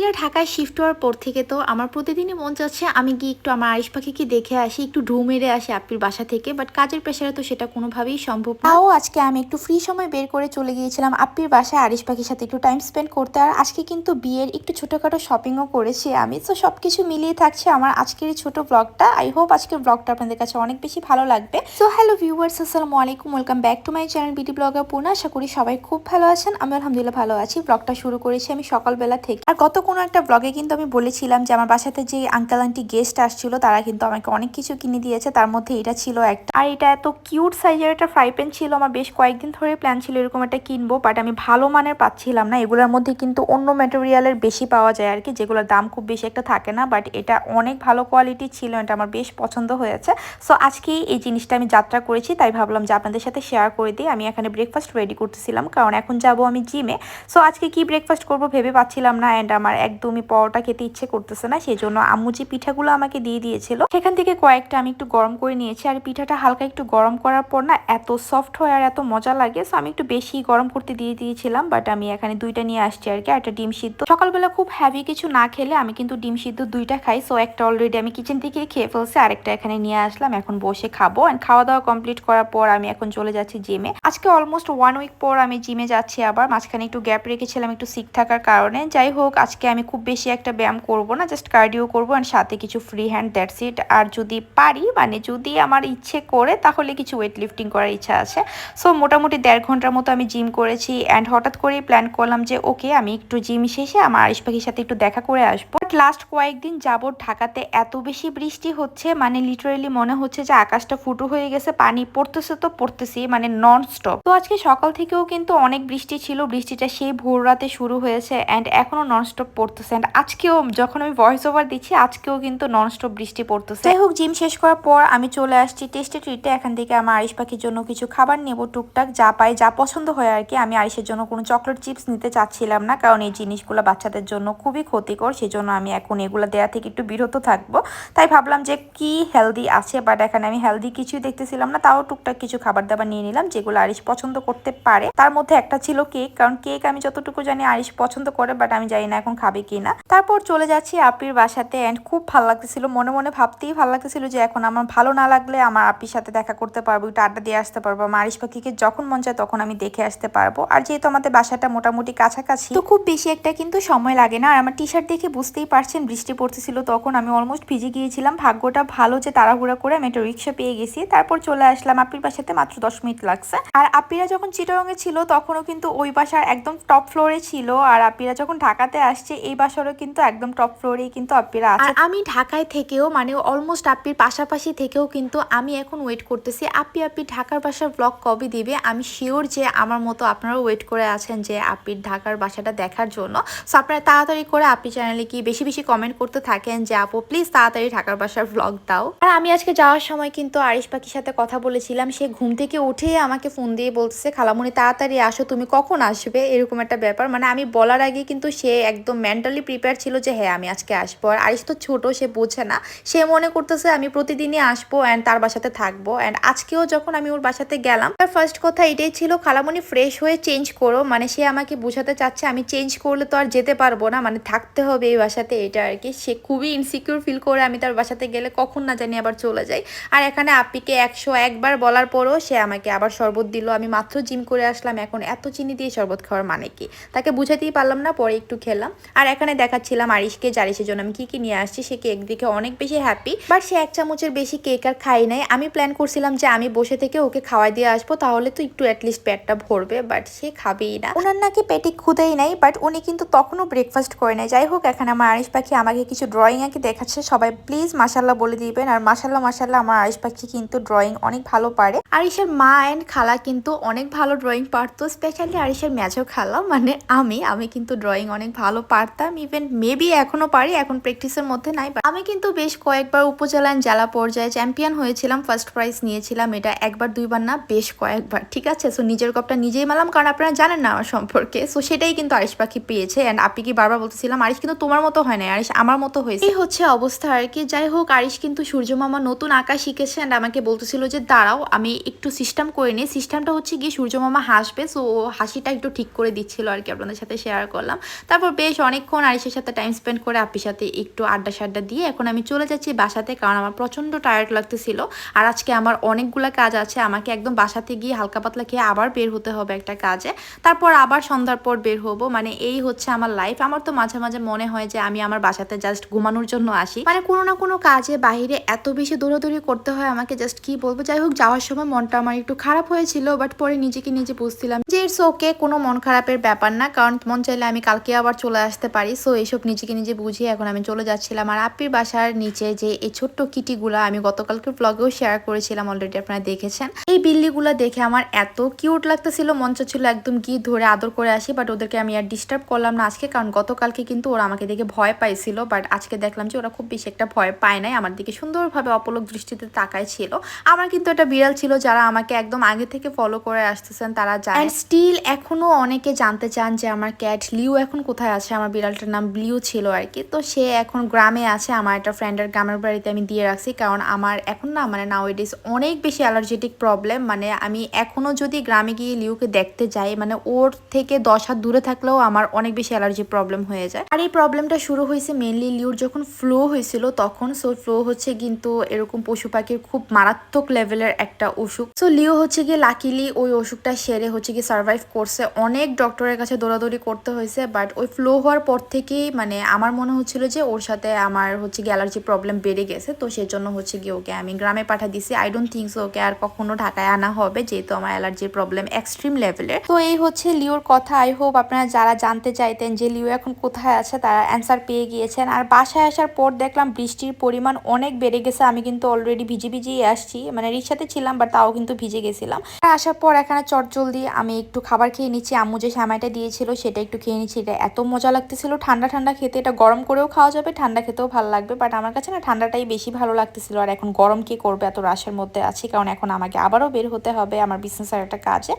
আপিরা ঢাকায় শিফট হওয়ার পর থেকে তো আমার প্রতিদিনই মন চাচ্ছে আমি গিয়ে একটু আমার আরিশ পাখিকে দেখে আসি, একটু ঢু মেরে আসি আপির বাসা থেকে বাট কাজের প্রেশারে তো সেটা কোনোভাবেই সম্ভব তাও আজকে আমি একটু ফ্রি সময় বের করে চলে গিয়েছিলাম আপির বাসায় আরিশ পাখির সাথে একটু টাইম স্পেন্ড করতে, আর আজকে কিন্তু বিয়ের একটু ছোটোখাটো শপিংও করেছি আমি। তো সব কিছু মিলিয়ে থাকছে আমার আজকের এই ছোট ব্লগটা আই হোপ আজকের ব্লগটা আপনাদের কাছে অনেক বেশি ভালো লাগবে। সো হ্যালো ভিউয়ার্স আসসালামু আলাইকুম welcome back to my channel BT blogger Puna আশা করি সবাই খুব ভালো আছেন আমি আলহামদুলিল্লাহ ভালো আছি। ব্লগটা শুরু করেছি আমি সকালবেলা থেকে। আর গত কোনো একটা ব্লগে কিন্তু আমি বলেছিলাম যে আমার বাসাতে যে আঙ্কেল আন্টি গেস্ট আসছিল, তারা কিন্তু আমাকে অনেক কিছু কিনে দিয়েছে। তার মধ্যে এটা ছিল একটা। আর এটা এত কিউট সাইজের একটা ফ্রাই প্যান ছিল, আমার বেশ কয়েকদিন ধরে প্ল্যান ছিল এরকম একটা কিনবো বাট আমি ভালো মানের পাচ্ছিলাম না। এগুলোর মধ্যে কিন্তু অন্য ম্যাটেরিয়ালের বেশি পাওয়া যায় আর কি যেগুলোর দাম খুব বেশি একটা থাকে না বাট এটা অনেক ভালো কোয়ালিটি ছিল, এটা আমার বেশ পছন্দ হয়েছে। সো আজকে এই জিনিসটা আমি যাত্রা করেছি, তাই ভাবলাম যে আপনাদের সাথে শেয়ার করে দিই। আমি এখানে ব্রেকফাস্ট রেডি করতেছিলাম, কারণ এখন যাব আমি জিমে সো আজকে কি ব্রেকফাস্ট করব ভেবে পাচ্ছিলাম না অ্যান্ড আমার একদমই পরোটা খেতে ইচ্ছে করতেছে না সেই জন্য আম্মু যে পিঠাগুলো আমাকে দিয়ে দিয়েছিল, সেখান থেকে কয়েকটা আমি একটু গরম করে নিয়েছি। আর পিঠাটা হালকা একটু গরম করার পর না, এত সফট হয় আর এত মজা লাগে সো আমি একটু বেশি গরম করতে দিয়ে দিয়েছিলাম বাট আমি এখানে দুইটা নিয়ে আসছি আর কি একটা ডিম সিদ্ধ। সকালবেলা খুব হ্যাভি কিছু না খেলে আমি কিন্তু ডিম সিদ্ধ দুইটা খাই সো একটা অলরেডি আমি কিচেন থেকে খেয়ে ফেলছি, আরেকটা এখানে নিয়ে আসলাম, এখন বসে খাব অ্যান্ড খাওয়া দাওয়া কমপ্লিট করার পর আমি এখন চলে যাচ্ছি জিমে আজকে অলমোস্ট ওয়ান উইক পর আমি জিমে যাচ্ছি আবার, মাঝখানে একটু গ্যাপ রেখেছিলাম, একটু সিক থাকার কারণে, যাই হোক, আজকে আমি খুব বেশি একটা ব্যায়াম করব না জাস্ট কার্ডিও করব অ্যান্ড সাথে কিছু ফ্রি হ্যান্ড দ্যাটস ইট আর যদি পারি মানে যদি আমার ইচ্ছে করে, তাহলে কিছু ওয়েট লিফটিং করার ইচ্ছা আছে। সো মোটামুটি দেড় ঘণ্টার মতো আমি জিম করেছি অ্যান্ড হঠাৎ করেই প্ল্যান করলাম যে ওকে আমি একটু জিম শেষে আমার আরিশ পাখির সাথে একটু দেখা করে আসব। বাট লাস্ট কয়েকদিন যাবত ঢাকাতে এত বেশি বৃষ্টি হচ্ছে মানে লিটারেলি মনে হচ্ছে যে আকাশটা ফুটো হয়ে গেছে, পানি পড়তেছে তো পড়তেছি মানে নন স্টপ তো আজকে সকাল থেকেও কিন্তু অনেক বৃষ্টি ছিল, বৃষ্টিটা সেই ভোর রাতে শুরু হয়েছে অ্যান্ড এখনও নন স্টপ পড়তেছে আজকেও যখন আমি ভয়েস ওভার দিচ্ছি, আজকেও কিন্তু নন স্টপ বৃষ্টি পড়তেছে। যাই হোক জিম শেষ করার পর আমি চলে আসছি টেস্টে ট্রিটে এখান থেকে আমার আরিশ পাখির জন্য কিছু খাবার নেব, টুকটাক যা পাই, যা পছন্দ হয় আর কি। আমি আরিশের জন্য কোনো চকলেট চিপস নিতে চাচ্ছিলাম না, কারণ এই জিনিসগুলো বাচ্চাদের জন্য খুবই ক্ষতিকর, সেজন্য আমি এখন এগুলো দেওয়া থেকে একটু বিরত থাকব। তাই ভাবলাম যে কি হেলদি আছে বাট এখানে আমি হেলদি কিছুই দেখতেছিলাম না, তাও টুকটাক কিছু খাবার দাবার নিয়ে নিলাম, যেগুলো আরিশ পছন্দ করতে পারে। তার মধ্যে একটা ছিল কেক কারণ কেক আমি যতটুকু জানি আরিশ পছন্দ করে বাট আমি জানি না এখন খাবে কি না। তারপর চলে যাচ্ছি আপির বাসাতে অ্যান্ড খুব ভালো লাগতেছিল, মনে মনে ভাবতেই ভালো লাগতেছিল যে এখন আমার ভালো না লাগলে আমার আপির সাথে দেখা করতে পারব, একটু আড্ডা দিয়ে আসতে পারব, আমার আরিশ পাখিকে যখন মন চায় তখন আমি দেখে আসতে পারব। আর যেহেতু আমাদের বাসাটা মোটামুটি কাছাকাছি, তো খুব বেশি একটা কিন্তু সময় লাগে না। আর আমার টি শার্ট দেখে বুঝতেই পারছেন, বৃষ্টি পড়তেছিল তখন আমি অলমোস্ট ভিজে গিয়েছিলাম। ভাগ্যটা ভালো যে তাড়াহুড়া করে আমি একটা রিক্সা পেয়ে গেছি। তারপর চলে আসলাম আপির বাসাতে, মাত্র দশ মিনিট লাগছে। আর আপিরা যখন চিটরঙে ছিল তখনও কিন্তু ওই বাসার একদম টপ ফ্লোরে ছিল। আর আপিরা যখন ঢাকাতে আসছে এই বাসারও কিন্তু একদম টপ ফ্লোরেই কিন্তু আপিরা আছে। আমি ঢাকায় থেকেও মানে অলমোস্ট আপির পাশাপাশি থেকেও কিন্তু আমি এখন ওয়েট করতেছি। আপি আপি ঢাকার বাসার ব্লগ কবে দিবে? আমি শিওর যে আমার মতো আপনারাও ওয়েট করে আছেন যে আপির ঢাকার বাসাটা দেখার জন্য। সো আপনারা তাড়াতাড়ি করে আপি চ্যানেলে কি বেশি বেশি কমেন্ট করতে থাকেন যে আপু প্লিজ তাড়াতাড়ি ঢাকার বাসার ব্লগ দাও। আর আমি আজকে যাওয়ার সময় কিন্তু আরিশ পাখির সাথে কথা বলেছিলাম। সে ঘুম থেকে উঠে আমাকে ফোন দিয়ে বলতেছে খালামুনি তাড়াতাড়ি আসো তুমি কখন আসবে? এরকম একটা ব্যাপার। মানে আমি বলার আগে কিন্তু সে একদম মেন্টালি প্রিপেয়ার ছিল যে হ্যাঁ আমি আজকে আসব। আর আরিশ তো ছোট, সে বোঝে না। সে মনে করতেছে, আমি প্রতিদিনই আসব অ্যান্ড তার বাসাতে থাকব। অ্যান্ড আজকেও যখন আমি ওর বাসাতে গেলাম, তার ফার্স্ট কথা এটাই ছিল, খালামুনি ফ্রেশ হয়ে চেঞ্জ করো। মানে সে আমাকে বোঝাতে চাচ্ছে, আমি চেঞ্জ করলে তো আর যেতে পারব না। মানে থাকতে হবে এই বাসাতে, এটা আর কি। সে খুবই ইনসিকিউর ফিল করে আমি তার বাসাতে গেলে কখন না জানি আবার চলে যাই। আর এখানে আপিকে একশো একবার বলার পরও সে আমাকে আবার শরবত দিল। আমি মাত্র জিম করে আসলাম, এখন এত চিনি দিয়ে শরবত খাওয়ার মানে কি? তাকে বুঝাতেই পারলাম না, পরে একটু খেলাম। আর এখানে দেখাচ্ছিলাম আরিশকে জারিসের জন্য আমি কি কি নিয়ে আসছি, সে কেক দেখে অনেক বেশি হ্যাপি বাট সে এক চামচের বেশি কেক আর খাই নাই। আমি প্ল্যান করছিলাম যে আমি বসে থেকে ওকে খাওয়াই দিয়ে আসব, তাহলে তো একটু অ্যাটলিস্ট পেটটা ভরবে বাট সে খাবেই না। ওনার নাকি পেটে খুদেই নাই বাট উনি কিন্তু তখনও ব্রেকফাস্ট করে নেয় যাই হোক, এখানে আমার আরিশ পাখি আমাকে কিছু ড্রয়িং আঁকি দেখাচ্ছে। সবাই প্লিজ মাসাল্লাহ বলে দিবেন। আর মাসাল্লাহ মাসাল্লাহ আমার আরিশ পাখি কিন্তু ড্রয়িং অনেক ভালো পারে। আরিশের মা অ্যান্ড খালা কিন্তু অনেক ভালো ড্রয়িং পারতো স্পেশালি আরিশের ম্যাচও খালা মানে আমি। আমি কিন্তু ড্রয়িং অনেক ভালো পারতাম ইভেন মেবি এখনও পারি, এখন প্র্যাকটিসের মধ্যে নাই আমি কিন্তু বেশ কয়েকবার উপজেলা জেলা পর্যায়ে চ্যাম্পিয়ন হয়েছিলাম ফার্স্ট প্রাইজ নিয়েছিলাম, এটা একবার, দুইবার না, বেশ কয়েকবার, ঠিক আছে? সো নিজের কপটা নিজেই মালাম কারণ আপনারা জানেন না আমার সম্পর্কে। সো সেটাই কিন্তু আরিশ পাখি পেয়েছে অ্যান্ড আপনি কি বারবার বলতেছিলাম, আরিশ কিন্তু তোমার মতো হয় না আরিশ আমার মতো হয়েছে। এই হচ্ছে অবস্থা আর কি, যাই হোক, আরিশ কিন্তু সূর্য মামা নতুন আঁকা শিখেছে অ্যান্ড আমাকে বলতেছিল যে, দাঁড়াও, আমি একটু সিস্টেম করে নিই। সিস্টেমটা হচ্ছে গিয়ে সূর্য মামা হাসবে সো হাসিটা একটু ঠিক করে দিচ্ছিল আর কি, আপনাদের সাথে শেয়ার করলাম। তারপর বেশ অনেকক্ষণ আরিসের সাথে টাইম স্পেন্ড করে আপির সাথে একটু আড্ডা সাড্ডা দিয়ে এখন আমি চলে যাচ্ছি বাসাতে কারণ আমার প্রচণ্ড টায়ার্ড লাগতেছিল। আর আজকে আমার অনেকগুলো কাজ আছে, আমাকে একদম বাসাতে গিয়ে হালকা পাতলা খেয়ে আবার বের হতে হবে একটা কাজে। তারপর আবার সন্ধ্যার পর বের হব মানে এই হচ্ছে আমার লাইফ আমার তো মাঝে মাঝে মনে হয় যে আমি আমার বাসাতে জাস্ট ঘুমানোর জন্য আসি। মানে কোনো না কোনো কাজে বাইরে এত বেশি দৌড়াদৌড়ি করতে হয় আমাকে জাস্ট কি বলব? যাই হোক, যাওয়ার সময় মনটা আমার একটু খারাপ হয়েছিল বাট পরে নিজেকে নিজে বুঝছিলাম যে ইটস ওকে কোনো মন খারাপের ব্যাপার না। কারণ মন চাইলে আমি কালকে আবার চলে আসতে পারি। সো এইসব নিজেকে নিজে বুঝিয়ে এখন আমি চলে যাচ্ছিলাম। আর আপির বাসার নিচে যে এই ছোট্ট কিটিগুলো আমি গতকালকে ব্লগেও শেয়ার করেছিলাম অলরেডি আপনারা দেখেছেন। বিল্লিগুলো দেখে আমার এত কিউট লাগতেছিল। মঞ্চ ছিল একদম গিয়ে ধরে আদর করে আসি বাট ওদেরকে আমি আর ডিস্টার্ব করলাম না আজকে, কারণ গতকালকে কিন্তু ওরা আমাকে দেখে ভয় পাইছিল বাট আজকে দেখলাম যে ওরা খুব বেশি একটা ভয় পায় নাই। আমার দিকে সুন্দরভাবে অপলক দৃষ্টিতে তাকায় ছিল আমার কিন্তু একটা বিড়াল ছিল যারা আমাকে একদম আগে থেকে ফলো করে আসতেছেন, তারা জানেন স্টিল এখনও অনেকে জানতে চান যে আমার ক্যাট লিউ এখন কোথায় আছে? আমার বিড়ালটার নাম ব্লিউ ছিল আর কি। তো সে এখন গ্রামে আছে, আমার একটা ফ্রেন্ডের গ্রামের বাড়িতে আমি দিয়ে রাখছি, কারণ আমার এখন না মানে নাও ইট ইস অনেক বেশি অ্যালার্জেটিক প্রবলেম মানে আমি এখনও যদি গ্রামে গিয়ে লিউকে দেখতে যাই মানে ওর থেকে দশ হাত দূরে থাকলেও আমার অনেক বেশি অ্যালার্জি প্রবলেম হয়ে যায়। আর এই প্রবলেমটা শুরু হয়েছে মেনলি লিউর যখন ফ্লো হয়েছিল, তখন সো ফ্লো হচ্ছে কিন্তু এরকম পশু পাখির খুব মারাত্মক লেভেলের একটা অসুখ। সো লিও হচ্ছে গিয়ে লাকিলি ওই অসুখটা সেরে হচ্ছে গিয়ে সার্ভাইভ করছে। অনেক ডক্টরের কাছে দৌড়াদৌড়ি করতে হয়েছে বাট ওই ফ্লো হওয়ার পর থেকেই মানে আমার মনে হচ্ছিল যে ওর সাথে আমার হচ্ছে গিয়ে অ্যালার্জি প্রবলেম বেড়ে গেছে, তো সেজন্য হচ্ছে গিয়ে ওকে আমি গ্রামে পাঠা দিছি। আই ডোন্ট থিঙ্কস ওকে আর কখনো ঢাকায় আনা হবে, যেহেতু আমার অ্যালার্জির প্রবলেম এক্সট্রিম লেভেলের তো এই হচ্ছে লিওর কথা। আই হোপ আপনারা যারা জানতে চাইতেন যে লিও এখন কোথায় আছে, তারা অ্যান্সার পেয়ে গিয়েছেন। আর বাসায় আসার পর দেখলাম বৃষ্টির পরিমাণ অনেক বেড়ে গেছে। আমি কিন্তু অলরেডি ভিজে ভিজিয়ে আসছি। মানে রিক্সাতে ছিলাম বাট তাও কিন্তু ভিজে গেছিলাম। আর আসার পর এখানে চটজলদি আমি একটু খাবার খেয়ে নিচ্ছি। আম্মু যে সামাইটা দিয়েছিল, সেটা একটু খেয়ে নিচ্ছি। এটা এত মজা লাগতেছিল। ঠান্ডা ঠান্ডা খেতে এটা গরম করেও খাওয়া যাবে, ঠান্ডা খেতেও ভালো লাগবে। বাট আমার কাছে না ঠান্ডাটাই বেশি ভালো লাগতেছিল। আর এখন গরম কি করবে? এত রাশের মধ্যে আছি, কারণ এখন আমাকে আবারও বের হতে হবে আমার বিজনেসের একটা কাজে।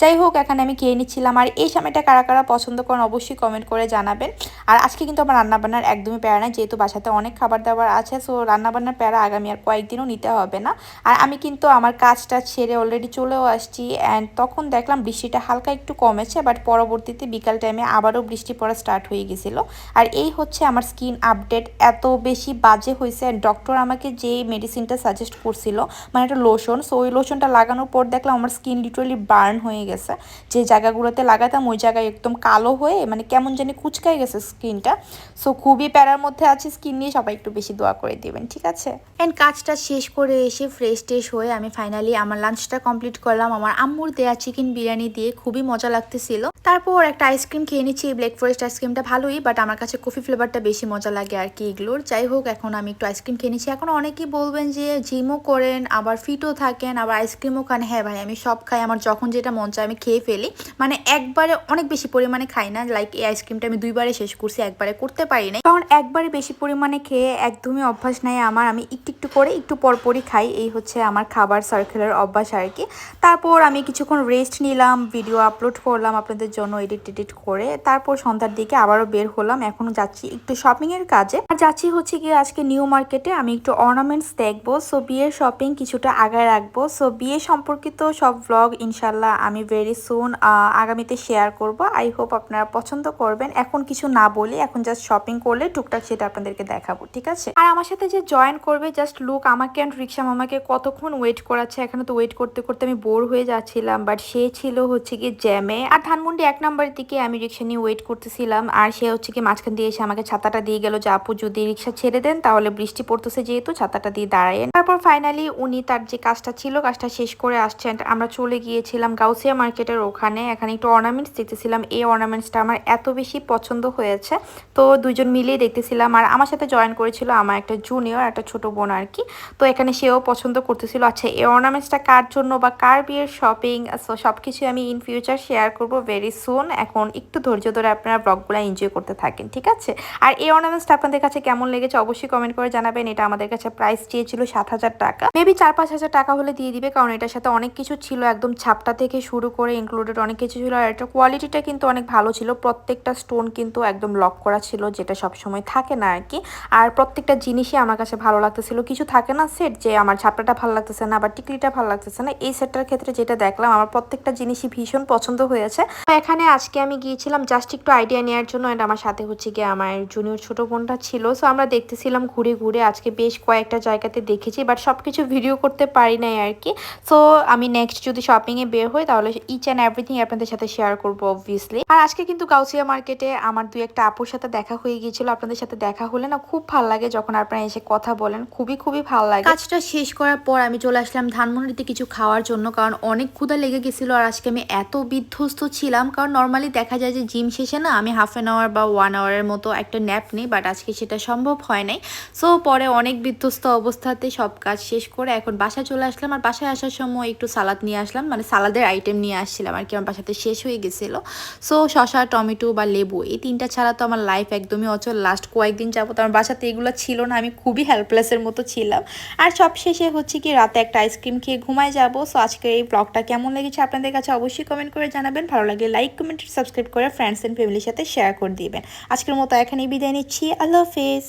যাই হোক, এখানে আমি খেয়ে নিচ্ছিলাম। আর এই সময়টা কারা কারা পছন্দ করেন অবশ্যই কমেন্ট করে জানাবেন। আর আজকে কিন্তু আমার রান্নাবান্নার একদমই প্যারা নাই, যেহেতু বাসাতে অনেক খাবার দাবার আছে সো রান্নাবান্নার প্যারা আগামী আর কয়েকদিনও নিতে হবে না। আর আমি কিন্তু আমার কাজটা ছেড়ে অলরেডি চলেও আসছি অ্যান্ড তখন দেখলাম বৃষ্টিটা হালকা একটু কমেছে বাট পরবর্তীতে বিকাল টাইমে আবারও বৃষ্টি পড়া স্টার্ট হয়ে গেছিল। আর এই হচ্ছে আমার স্কিন আপডেট এত বেশি বাজে হয়েছে ডক্টর আমাকে যে মেডিসিনটা সাজেস্ট করছিল মানে একটা লোশন সো ওই লোশনটা লাগানোর পর দেখলাম আমার স্কিন লিটারালি বার্ন হয়ে গেছে। যে জায়গাগুলোতে লাগাতাম, ওই জায়গায় একদম কালো হয়ে মানে কেমন জানি কুচকাই গেছে স্কিনটা সো খুবই প্যারার মধ্যে আছে স্কিন নিয়ে, সবাই একটু বেশি দোয়া করে দিবেন, ঠিক আছে? অ্যান্ড কাজটা শেষ করে এসে ফ্রেশ ট্রেশ হয়ে আমি ফাইনালি আমার লাঞ্চটা কমপ্লিট করলাম। আমার আম্মুর দেয়া চিকেন বিরিয়ানি দিয়ে খুবই মজা লাগতেছিল। তারপর একটা আইসক্রিম খেয়ে নিচ্ছি ব্ল্যাক ফরেস্ট আইসক্রিমটা ভালোই বাট আমার কাছে কফি ফ্লেভারটা বেশি মজা লাগে আর কি এগুলোর। যাই হোক, এখন আমি একটু আইসক্রিম খেয়ে নিচ্ছি। এখন অনেকেই বলবেন যে জিমও করেন, আবার ফিটও থাকেন, আবার আইসক্রিমও খান। হ্যাঁ ভাই, আমি সব খাই। আমার যখন যেটা মন চায় আমি খেয়ে ফেলি। মানে একবারে অনেক বেশি পরিমাণে খাই না। লাইক এই আইসক্রিমটা আমি দুইবারে শেষ করছি, একবারে করতে পারি না কারণ একবারে বেশি পরিমাণে খেয়ে একদমই অভ্যাস নাই আমার। আমি একটু একটু করে একটু পরপরই খাই। এই হচ্ছে আমার খাবার সার্কেলের অভ্যাস আর কি। তারপর আমি কিছুক্ষণ রেস্ট নিলাম ভিডিও আপলোড করলাম আপনাদের জন্য এডিট টেডিট করে। তারপর সন্ধ্যার দিকে আবারও বের হলাম। এখনও যাচ্ছি একটু শপিং এর কাজে। আর যাচ্ছি হচ্ছে গিয়ে আজকে নিউ মার্কেটে আমি একটু অর্নামেন্টস দেখব। সো বিয়ের শপিং কিছুটা আগায় রাখব। সো বিয়ে সম্পর্কিত সব ব্লগ ইনশাল্লাহ আমি ভেরি সুন আগামীতে শেয়ার করব। আই হোপ আপনারা পছন্দ করবেন। এখন কিছু না বলি, এখন জাস্ট শপিং করলে টুকটাক সেটা আপনাদেরকে দেখাবো, ঠিক আছে? আর আমার সাথে যে জয়েন করবে জাস্ট লুক আমাকে অ্যান্ড রিক্সা মামাকে কতক্ষণ ওয়েট করাচ্ছে? এখানে তো ওয়েট করতে করতে আমি বোর হয়ে যাচ্ছিলাম বাট সে ছিল হচ্ছে গিয়ে জ্যামে আর ধানমন্ডি এক নম্বরের দিকে আমি রিক্সা নিয়ে ওয়েট করতেছিলাম, আর সে হচ্ছে কি মাঝখান দিয়ে এসে আমাকে ছাতাটা দিয়ে গেল যে, আপু, যদি রিক্সা ছেড়ে দেন, তাহলে বৃষ্টি পড়তেছে যেহেতু, ছাতাটা দিয়ে দাঁড়ায় তারপর ফাইনালি উনি তার যে কাজটা ছিল, কাজটা শেষ করে আসছেন। আমরা চলে গিয়েছিলাম গাউসিয়া মার্কেটের ওখানে। এখানে একটু অর্নামেন্টস দেখতেছিলাম। এই অর্নামেন্টসটা আমার এত বেশি পছন্দ হয়েছে। তো দুজন মিলিয়ে দেখতেছিলাম। আর আমার সাথে জয়েন করেছিল আমার একটা জুনিয়র একটা ছোট বোন আর কি। তো এখানে সেও পছন্দ করতেছিল। আচ্ছা এই অর্নামেন্টসটা কার জন্য বা কার বিয়ের শপিং সব কিছু আমি ইন ফিউচার শেয়ার করব ভেরি সুন এখন একটু ধৈর্য ধরে আপনারা ব্লগগুলো এনজয় করতে থাকেন, ঠিক আছে? আর এই অর্নামেন্টসটা আপনাদের কাছে কেমন লেগেছে অবশ্যই কমেন্ট করে জানাবেন। এটা আমাদের কাছে প্রাইস চেয়েছিল সাত হাজার টাকা। মেবি চার পাঁচ হাজার টাকা হলে দিয়ে দিবে, কারণ এটার সাথে অনেক কিছু ছিল, একদম ছাপটা থেকে শুরু করে ইনক্লুডেড অনেক কিছু ছিল। আর এটার কোয়ালিটিটা কিন্তু অনেক ভালো ছিল। প্রত্যেকটা স্টোন কিন্তু একদম লক করা ছিল, যেটা সবসময় থাকে না আর কি। আর প্রত্যেকটা জিনিসই আমার কাছে ভালো লাগতেছিল। কিছু থাকে না সেট যে আমার ছাপটাটা ভালো লাগতেছে না বা টিকলিটা ভালো লাগতেছে না, এই সেটটার ক্ষেত্রে যেটা দেখলাম, আমার প্রত্যেকটা জিনিসই ভীষণ পছন্দ হয়েছে। এখানে আজকে আমি গিয়েছিলাম জাস্ট একটু আইডিয়া নেওয়ার জন্য অ্যান্ড আমার সাথে হচ্ছে গিয়ে আমার জুনিয়র ছোট বোনটা ছিল। সো আমরা দেখতেছিলাম ঘুরে ঘুরে, আজকে বেশ কয়েকটা জায়গাতে দেখেছি বাট সব কিছু ভিডিও করতে পারি নাই আর কি। সো আমি নেক্সট যদি শপিংয়ে বের হই, তাহলে ইচ অ্যান্ড এভরিথিং আপনাদের সাথে শেয়ার করব অবভিয়াসলি আর আজকে কিন্তু গাউসিয়া মার্কেটে আমার দুই একটা আপুর সাথে দেখা হয়ে গিয়েছিল। আপনাদের সাথে দেখা হলে না খুব ভালো লাগে যখন আপনারা এসে কথা বলেন। খুবই খুবই ভালো লাগে। কাজটা শেষ করার পর আমি চলে আসলাম ধানমন্ডিতে কিছু খাওয়ার জন্য, কারণ অনেক ক্ষুধা লেগে গেছিল আর আজকে আমি এত বিধ্বস্ত ছিলাম, কারণ নর্মালি দেখা যায় যে জিম শেষে না আমি হাফ অ্যান আওয়ার বা ওয়ান আওয়ারের মতো একটা ন্যাপ নিই বাট আজকে সেটা সম্ভব হয় নাই। সো পরে অনেক বিধ্বস্ত অবস্থাতে সব কাজ শেষ করে এখন বাসায় চলে আসলাম। আর বাসায় আসার সময় একটু সালাদ নিয়ে আসলাম মানে সালাদের আইটেম নিয়ে আসছিলাম আর কি, আমার বাসাতে শেষ হয়ে গেছিল। সো শশা টমেটো বা লেবু, এই তিনটা ছাড়া তো আমার লাইফ একদমই অচল। লাস্ট কয়েকদিন যাব তো আমার বাসাতে এগুলো ছিল না, আমি খুবই হেল্পলেসের মতো ছিলাম। আর সব শেষে হচ্ছে কি, রাতে একটা আইসক্রিম খেয়ে ঘুমায় যাব। সো আজকে এই ব্লগটা কেমন লেগেছে আপনাদের কাছে অবশ্যই কমেন্ট করে জানাবেন। ভালো লাগলে লাইক কমেন্ট সাবস্ক্রাইব করে ফ্রেন্ডস অ্যান্ড ফ্যামিলির সাথে শেয়ার করে দিবেন। আজকের মতো এখানেই বিদায় নিচ্ছি। আল্লাহ হাফেজ।